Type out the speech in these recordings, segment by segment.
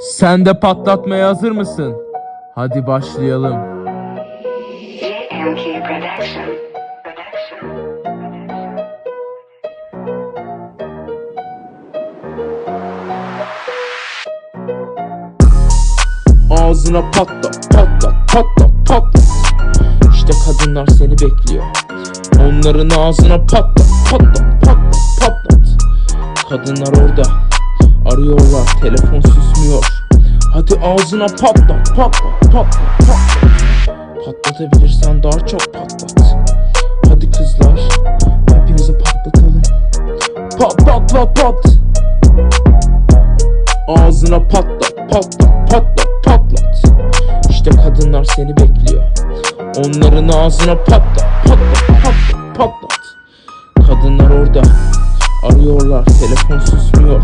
Sen de patlatmaya hazır mısın? Hadi başlayalım. Ağzına patlat, patlat, patlat, patlat. İşte kadınlar seni bekliyor. Onların ağzına patlat, patlat, patlat, patlat. Kadınlar orada. Arıyorlar, telefon susmuyor. Hadi ağzına patlat, patlat, patlat, patlat. Patlatabilirsen daha çok patlat. Hadi kızlar, hepinizi patlatalım. Pat pat pat pat. Ağzına patlat, patlat, patlat, patlat. İşte kadınlar seni bekliyor. Onların ağzına patlat, patlat, patlat, patlat. Kadınlar orada. Arıyorlar, telefon susmuyor.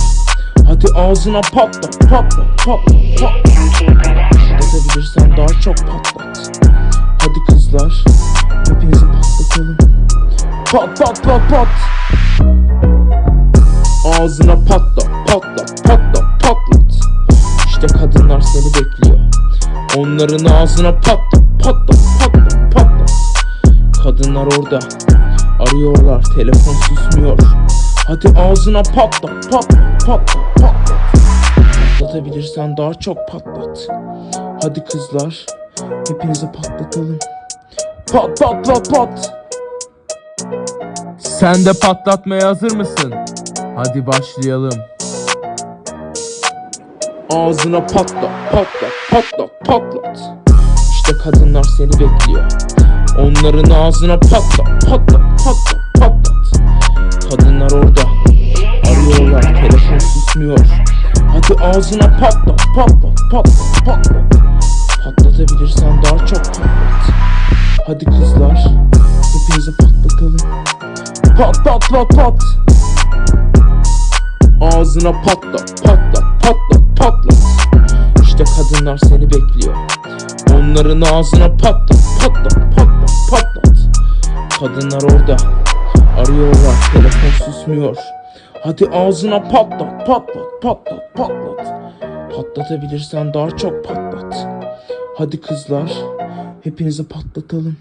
Hadi ağzına patlat, patlat. JMK Production. Patlatabilirsen daha çok patlat. Hadi kızlar, hepinizi patlatalım. Pat pat pat pat. Ağzına patlat, patlat, patlat, patlat. İşte kadınlar seni bekliyor. Onların ağzına patlat, patlat, patlat, patlat. Kadınlar orada. Arıyorlar, telefon susmuyor. Hadi ağzına patlat, patlat, patlat, patlat. Patlatabilirsen daha çok patlat. Hadi kızlar, hepinizi patlatalım. Pat pat pat pat. Sen de patlatmaya hazır mısın? Hadi başlayalım. Ağzına patlat, patlat, patlat, patlat. İşte kadınlar seni bekliyor. Onların ağzına patlat, patlat, patlat, patlat. Kadınlar orada. Ağzına patlat, patlat, patlat, patlat. Patlatabilirsen daha çok patlat. Hadi kızlar, hepinizi patlatalım. Pat pat pat pat. Ağzına patlat, patlat, patlat, patlat. İşte kadınlar seni bekliyor. Onların ağzına patlat, patlat, patlat, patlat. Kadınlar orada. Arıyorlar, telefon susmuyor. Hadi ağzına patlat, patlat, patlat, patlat. Patlatabilirsen daha çok patlat. Hadi kızlar, hepinizi patlatalım.